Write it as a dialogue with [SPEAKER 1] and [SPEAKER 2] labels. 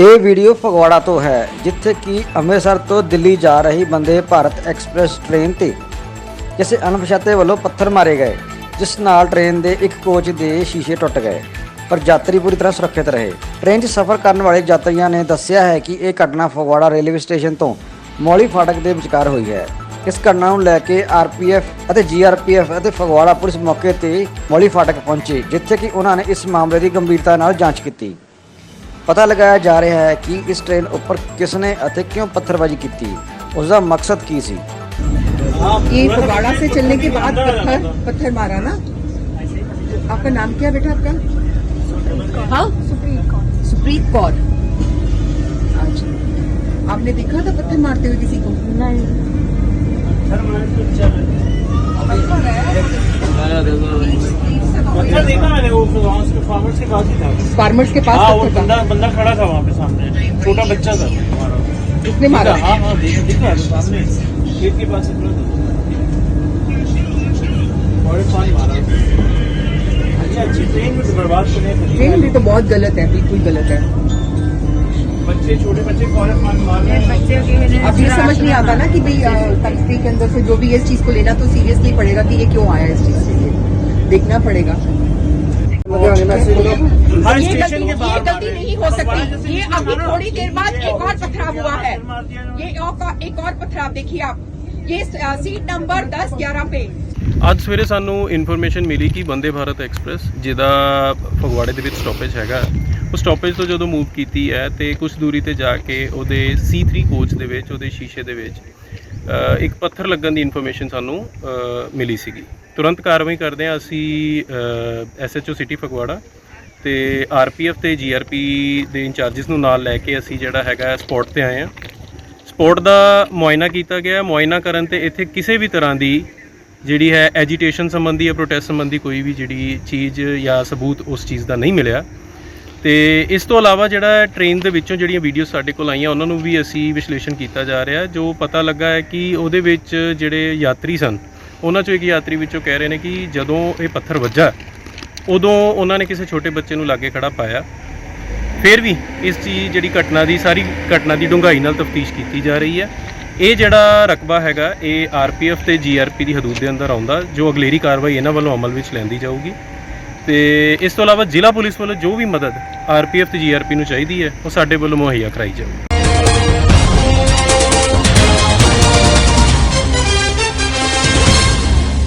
[SPEAKER 1] ਇਹ ਵੀਡੀਓ ਫਗਵਾੜਾ ਤੋਂ ਹੈ, ਜਿੱਥੇ ਕਿ ਅੰਮ੍ਰਿਤਸਰ ਤੋਂ ਦਿੱਲੀ ਜਾ ਰਹੀ ਬੰਦੇ ਭਾਰਤ ਐਕਸਪ੍ਰੈਸ ਟ੍ਰੇਨ ਤੇ ਕਿਸੇ ਅਣਪਛਾਤੇ ਵੱਲੋਂ ਪੱਥਰ ਮਾਰੇ ਗਏ, ਜਿਸ ਨਾਲ ਟ੍ਰੇਨ ਦੇ ਇੱਕ ਕੋਚ ਦੇ ਸ਼ੀਸ਼ੇ ਟੁੱਟ ਗਏ, ਪਰ ਯਾਤਰੀ ਪੂਰੀ ਤਰ੍ਹਾਂ ਸੁਰੱਖਿਅਤ ਰਹੇ। ਟ੍ਰੇਨ 'ਚ ਸਫ਼ਰ ਕਰਨ ਵਾਲੇ ਯਾਤਰੀਆਂ ਨੇ ਦੱਸਿਆ ਹੈ ਕਿ ਇਹ ਘਟਨਾ ਫਗਵਾੜਾ ਰੇਲਵੇ ਸਟੇਸ਼ਨ ਤੋਂ ਮੌਲੀ ਫਾਟਕ ਦੇ ਵਿਚਕਾਰ ਹੋਈ ਹੈ। ਇਸ ਘਟਨਾ ਨੂੰ ਲੈ ਕੇ ਆਰਪੀਐਫ ਅਤੇ ਜੀਆਰਪੀਐਫ ਅਤੇ ਫਗਵਾੜਾ ਪੁਲਿਸ ਮੌਕੇ ਤੇ ਮੌਲੀ ਫਾਟਕ ਪਹੁੰਚੇ, ਜਿੱਥੇ ਕਿ ਉਹਨਾਂ ਨੇ ਇਸ ਮਾਮਲੇ ਦੀ ਗੰਭੀਰਤਾ ਨਾਲ ਜਾਂਚ ਕੀਤੀ। ਪਤਾ ਲਗਾਇਆ ਜਾ ਰਿਹਾ ਹੈ ਕਿ ਇਸ ਟ੍ਰੇਨ ਉੱਪਰ ਕਿਸਨੇ ਅਤੇ ਕਿਉਂ ਪੱਥਰਬਾਜ਼ੀ ਕੀਤੀ ਉਸ ਦਾ ਮਕਸਦ ਕੀ ਸੀ
[SPEAKER 2] ये फगवाड़ा से चलने के बाद पत्थर पत्थर मारा ना आपका नाम क्या है बेटा आपका हाँ सुप्रीत कौर सुप्रीत कौर अच्छा आपने देखा था पत्थर मारते हुए किसी को नहीं
[SPEAKER 3] फार्मर्स के पास ही था
[SPEAKER 2] फार्मर्स के पास
[SPEAKER 3] हाँ वो बंदा बंदा खड़ा था वहाँ पे सामने। छोटा बच्चा था।
[SPEAKER 2] किसने मारा?
[SPEAKER 3] हाँ हाँ देख दिख रहा था सामने। खेत के पास खड़ा था। पानी मारा। अच्छा ट्रेन तो
[SPEAKER 2] ट्रेन भी तो बहुत गलत है बिल्कुल गलत है।
[SPEAKER 3] बच्चे छोटे बच्चे
[SPEAKER 2] अब ये समझ नहीं आता ना कि भाई कंट्री के अंदर से जो भी इस चीज़ को लेना तो सीरियसली पड़ेगा कि ये क्यों आया इस चीज़ के लिए? देखना पड़ेगा।
[SPEAKER 3] हर
[SPEAKER 4] ये
[SPEAKER 3] स्टेशन
[SPEAKER 4] गलती
[SPEAKER 3] के
[SPEAKER 4] ये
[SPEAKER 3] बाहर
[SPEAKER 4] गलती नहीं हो सकती ये अभी थोड़ी देर बाद एक और पथराव हुआ है ये और- एक और पथराव देखिए आप ये अ, सीट नंबर दस ग्यारह पे
[SPEAKER 5] ਅੱਜ ਸਵੇਰੇ ਸਾਨੂੰ ਇਨਫੋਰਮੇਸ਼ਨ ਮਿਲੀ ਕਿ ਬੰਦੇ ਭਾਰਤ ਐਕਸਪ੍ਰੈਸ ਜਿਹਦਾ ਫਗਵਾੜੇ ਦੇ ਵਿੱਚ ਸਟਾਪੇਜ ਹੈਗਾ ਉਹ ਸਟਾਪੇਜ ਤੋਂ ਜਦੋਂ ਮੂਵ ਕੀਤੀ ਹੈ ਤੇ ਕੁਝ ਦੂਰੀ ਤੇ ਜਾ ਕੇ ਉਹਦੇ C3 ਕੋਚ ਦੇ ਵਿੱਚ ਉਹਦੇ ਸ਼ੀਸ਼ੇ ਦੇ ਵਿੱਚ ਅ, ਇੱਕ ਪੱਥਰ ਲੱਗਣ ਦੀ ਇਨਫੋਰਮੇਸ਼ਨ ਸਾਨੂੰ ਮਿਲੀ ਸੀਗੀ। ਤੁਰੰਤ ਕਾਰਵਾਈ ਕਰਦੇ ਹਾਂ ਅਸੀਂ ਐਸਐਚਓ ਸਿਟੀ ਫਗਵਾੜਾ ਤੇ ਆਰਪੀਐਫ ਤੇ ਜੀਆਰਪੀ ਦੇ ਇੰਚਾਰਜਸ ਨੂੰ ਨਾਲ ਲੈ ਕੇ ਅਸੀਂ ਜਿਹੜਾ ਹੈਗਾ ਸਪੌਟ ਤੇ ਆਏ ਹਾਂ। ਸਪੋਰਟ ਦਾ ਮੁਆਇਨਾ ਕੀਤਾ ਗਿਆ ਮੁਆਇਨਾ ਕਰਨ ਤੇ ਇੱਥੇ ਕਿਸੇ ਵੀ ਤਰ੍ਹਾਂ ਦੀ ਜਿਹੜੀ ਹੈ ਐਜੀਟੇਸ਼ਨ ਸੰਬੰਧੀ ਜਾਂ ਪ੍ਰੋਟੈਸਟ ਸੰਬੰਧੀ ਕੋਈ ਵੀ ਜਿਹੜੀ ਚੀਜ਼ ਜਾਂ ਸਬੂਤ ਉਸ ਚੀਜ਼ ਦਾ ਨਹੀਂ ਮਿਲਿਆ। ਤੇ ਇਸ ਤੋਂ ਇਲਾਵਾ ਜਿਹੜਾ ਟ੍ਰੇਨ ਦੇ ਵਿੱਚੋਂ ਜਿਹੜੀਆਂ ਵੀਡੀਓ ਸਾਡੇ ਕੋਲ ਆਈਆਂ, ਉਹਨਾਂ ਨੂੰ ਵੀ ਅਸੀਂ ਵਿਸ਼ਲੇਸ਼ਣ ਕੀਤਾ ਜਾ ਰਿਹਾ, ਜੋ ਪਤਾ ਲੱਗਾ ਹੈ ਕਿ ਉਹਦੇ ਵਿੱਚ ਜਿਹੜੇ ਯਾਤਰੀ ਸਨ, ਉਹਨਾਂ ਚੋਂ ਇੱਕ ਯਾਤਰੀ ਵਿੱਚੋਂ ਕਹਿ ਰਹੇ ਨੇ ਕਿ ਜਦੋਂ ਇਹ ਪੱਥਰ ਵੱਜਾ, ਉਦੋਂ ਉਹਨਾਂ ਨੇ ਕਿਸੇ ਛੋਟੇ ਬੱਚੇ ਨੂੰ ਲਾਗੇ ਖੜਾ ਪਾਇਆ। ਫਿਰ ਵੀ ਇਸ ਚੀਜ਼ ਜਿਹੜੀ ਘਟਨਾ ਦੀ, ਸਾਰੀ ਘਟਨਾ ਦੀ ਡੂੰਘਾਈ ਨਾਲ ਤਫਤੀਸ਼ ਕੀਤੀ ਜਾ ਰਹੀ ਹੈ। ਇਹ ਜਿਹੜਾ ਰਕਬਾ ਹੈਗਾ, ਇਹ ਆਰਪੀਐਫ ਤੇ ਜੀਆਰਪੀ ਦੀ ਹਦੂਦ ਦੇ ਅੰਦਰ ਆਉਂਦਾ, ਜੋ ਅਗਲੇਰੀ ਕਾਰਵਾਈ ਇਹਨਾਂ ਵੱਲੋਂ ਅਮਲ ਵਿੱਚ ਲੈਂਦੀ ਜਾਊਗੀ। ਤੇ ਇਸ ਤੋਂ ਇਲਾਵਾ ਜ਼ਿਲ੍ਹਾ ਪੁਲਿਸ ਵੱਲੋਂ ਜੋ ਵੀ ਮਦਦ ਆਰਪੀਐਫ ਤੇ ਜੀਆਰਪੀ ਨੂੰ ਚਾਹੀਦੀ ਹੈ, ਉਹ ਸਾਡੇ ਵੱਲੋਂ ਮੁਹੱਈਆ ਕਰਾਈ ਜਾਵੇ